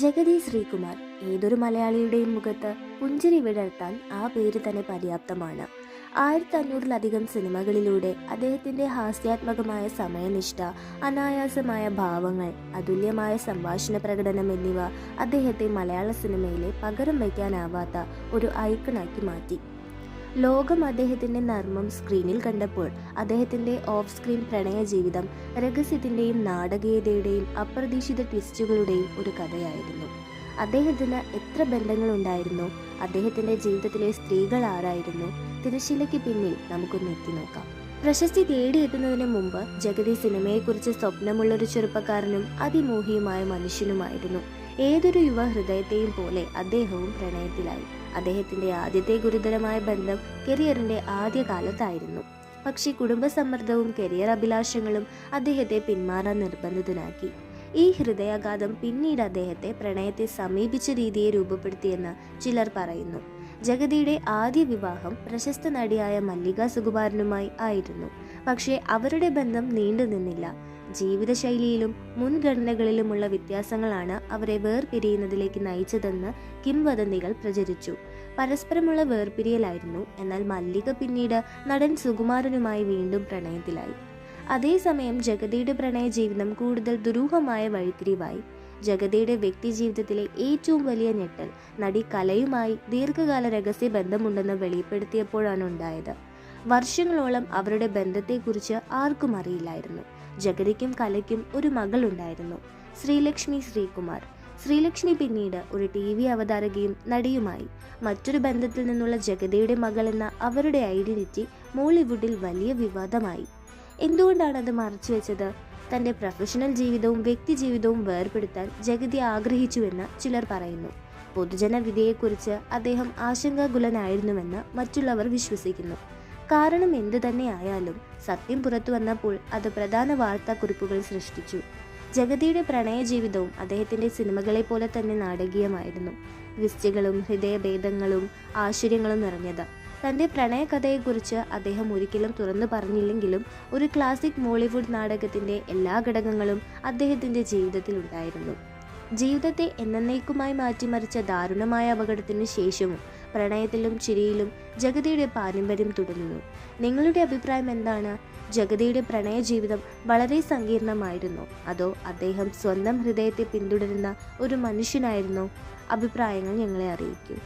ജഗതി ശ്രീകുമാർ ഏതൊരു മലയാളിയുടെയും മുഖത്ത് പുഞ്ചിരി വിടർത്താൻ ആ പേര് തന്നെ പര്യാപ്തമാണ്. ആയിരത്തി അഞ്ഞൂറിലധികം സിനിമകളിലൂടെ അദ്ദേഹത്തിന്റെ ഹാസ്യാത്മകമായ സമയനിഷ്ഠ അനായാസമായ ഭാവങ്ങൾ അതുല്യമായ സംഭാഷണ പ്രകടനം എന്നിവ അദ്ദേഹത്തെ മലയാള സിനിമയിലെ പകരം വയ്ക്കാനാവാത്ത ഒരു ഐക്കണാക്കി മാറ്റി. ലോകം അദ്ദേഹത്തിന്റെ നർമ്മം സ്ക്രീനിൽ കണ്ടപ്പോൾ അദ്ദേഹത്തിന്റെ ഓഫ് സ്ക്രീൻ പ്രണയ ജീവിതം രഹസ്യത്തിന്റെയും നാടകീയതയുടെയും അപ്രതീക്ഷിത ട്വിസ്റ്റുകളുടെയും ഒരു കഥയായിരുന്നു. അദ്ദേഹത്തിന് എത്ര ബന്ധങ്ങൾ ഉണ്ടായിരുന്നു അദ്ദേഹത്തിന്റെ ജീവിതത്തിലെ സ്ത്രീകൾ ആരായിരുന്നു? തിരശീലയ്ക്ക് പിന്നിൽ നമുക്കൊന്ന് എത്തി നോക്കാം. പ്രശസ്തി തേടിയെത്തുന്നതിന് മുമ്പ് ജഗതി സിനിമയെക്കുറിച്ച് സ്വപ്നമുള്ളൊരു ചെറുപ്പക്കാരനും അതിമോഹിയുമായ മനുഷ്യനുമായിരുന്നു. ഏതൊരു യുവ ഹൃദയത്തെയും പോലെ അദ്ദേഹവും പ്രണയത്തിലായി. അദ്ദേഹത്തിന്റെ ആദ്യത്തെ ഗുരുതരമായ ബന്ധം കരിയറിന്റെ ആദ്യ കാലത്തായിരുന്നു പക്ഷേ കുടുംബസമ്മർദ്ദവും കരിയർ അഭിലാഷങ്ങളും അദ്ദേഹത്തെ പിന്മാറാൻ നിർബന്ധിതനാക്കി. ഈ ഹൃദയാഘാതം പിന്നീട് അദ്ദേഹത്തെ പ്രണയത്തെ സമീപിച്ച രീതിയെ രൂപപ്പെടുത്തിയെന്ന് ചിലർ പറയുന്നു. ജഗതിയുടെ ആദ്യ വിവാഹം പ്രശസ്ത നടിയായ മല്ലിക സുകുമാരനുമായി ആയിരുന്നു. പക്ഷേ അവരുടെ ബന്ധം നീണ്ടു നിന്നില്ല ജീവിതശൈലിയിലും മുൻഗണനകളിലുമുള്ള വ്യത്യാസങ്ങളാണ് അവരെ വേർപിരിയുന്നതിലേക്ക് നയിച്ചതെന്ന് കിംവദന്തികൾ പ്രചരിച്ചു. പരസ്പരമുള്ള വേർപിരിയലായിരുന്നു. എന്നാൽ മല്ലിക പിന്നീട് നടൻ സുകുമാരനുമായി വീണ്ടും പ്രണയത്തിലായി. അതേസമയം ജഗതിയുടെ പ്രണയ ജീവിതം കൂടുതൽ ദുരൂഹമായ വഴിത്തിരിവായി. ജഗതിയുടെ വ്യക്തിജീവിതത്തിലെ ഏറ്റവും വലിയ ഞെട്ടൽ നടി കലയുമായി ദീർഘകാല രഹസ്യ ബന്ധമുണ്ടെന്ന് വെളിപ്പെടുത്തിയപ്പോഴാണ് ഉണ്ടായത്. വർഷങ്ങളോളം അവരുടെ ബന്ധത്തെക്കുറിച്ച് ആർക്കും അറിയില്ലായിരുന്നു. ജഗതിക്കും കലയ്ക്കും ഒരു മകളുണ്ടായിരുന്നു. ശ്രീലക്ഷ്മി ശ്രീകുമാർ. ശ്രീലക്ഷ്മി പിന്നീട് ഒരു ടി വി അവതാരകയും നടിയുമായി. മറ്റൊരു ബന്ധത്തിൽ നിന്നുള്ള ജഗതിയുടെ എന്ന അവരുടെ ഐഡന്റിറ്റി മോളിവുഡിൽ വലിയ വിവാദമായി. എന്തുകൊണ്ടാണ് അത് മറച്ചുവെച്ചത് തന്റെ പ്രൊഫഷണൽ ജീവിതവും വ്യക്തി ജീവിതവും വേർപെടുത്താൻ ജഗതി ആഗ്രഹിച്ചുവെന്ന് ചിലർ പറയുന്നു. പൊതുജന വിധിയെക്കുറിച്ച് അദ്ദേഹം ആശങ്കാകുലനായിരുന്നുവെന്ന് മറ്റുള്ളവർ വിശ്വസിക്കുന്നു. കാരണം എന്തു തന്നെയായാലും സത്യം പുറത്തു വന്നപ്പോൾ അത് പ്രധാന വാർത്താക്കുറിപ്പുകൾ സൃഷ്ടിച്ചു. ജഗതിയുടെ പ്രണയ ജീവിതവും അദ്ദേഹത്തിന്റെ സിനിമകളെ പോലെ തന്നെ നാടകീയമായിരുന്നു. ട്വിസ്റ്റുകളും ഹൃദയഭേദങ്ങളും ആശ്ചര്യങ്ങളും നിറഞ്ഞത്. തന്റെ പ്രണയകഥയെക്കുറിച്ച് അദ്ദേഹം ഒരിക്കലും തുറന്നു പറഞ്ഞില്ലെങ്കിലും ഒരു ക്ലാസിക് മോളിവുഡ് നാടകത്തിന്റെ എല്ലാ ഘടകങ്ങളും അദ്ദേഹത്തിന്റെ ജീവിതത്തിൽ ഉണ്ടായിരുന്നു. ജീവിതത്തെ എന്നേക്കുമായി മാറ്റിമറിച്ച ദാരുണമായ അപകടത്തിന് ശേഷവും പ്രണയത്തിലും ചിരിയിലും ജഗതിയുടെ പാരമ്പര്യം തുടരുന്നു. നിങ്ങളുടെ അഭിപ്രായം എന്താണ്? ജഗതിയുടെ പ്രണയ ജീവിതം വളരെ സങ്കീർണമായിരുന്നു. അതോ അദ്ദേഹം സ്വന്തം ഹൃദയത്തെ പിന്തുടരുന്ന ഒരു മനുഷ്യനായിരുന്നു? അഭിപ്രായങ്ങൾ ഞങ്ങളെ അറിയിക്കൂ.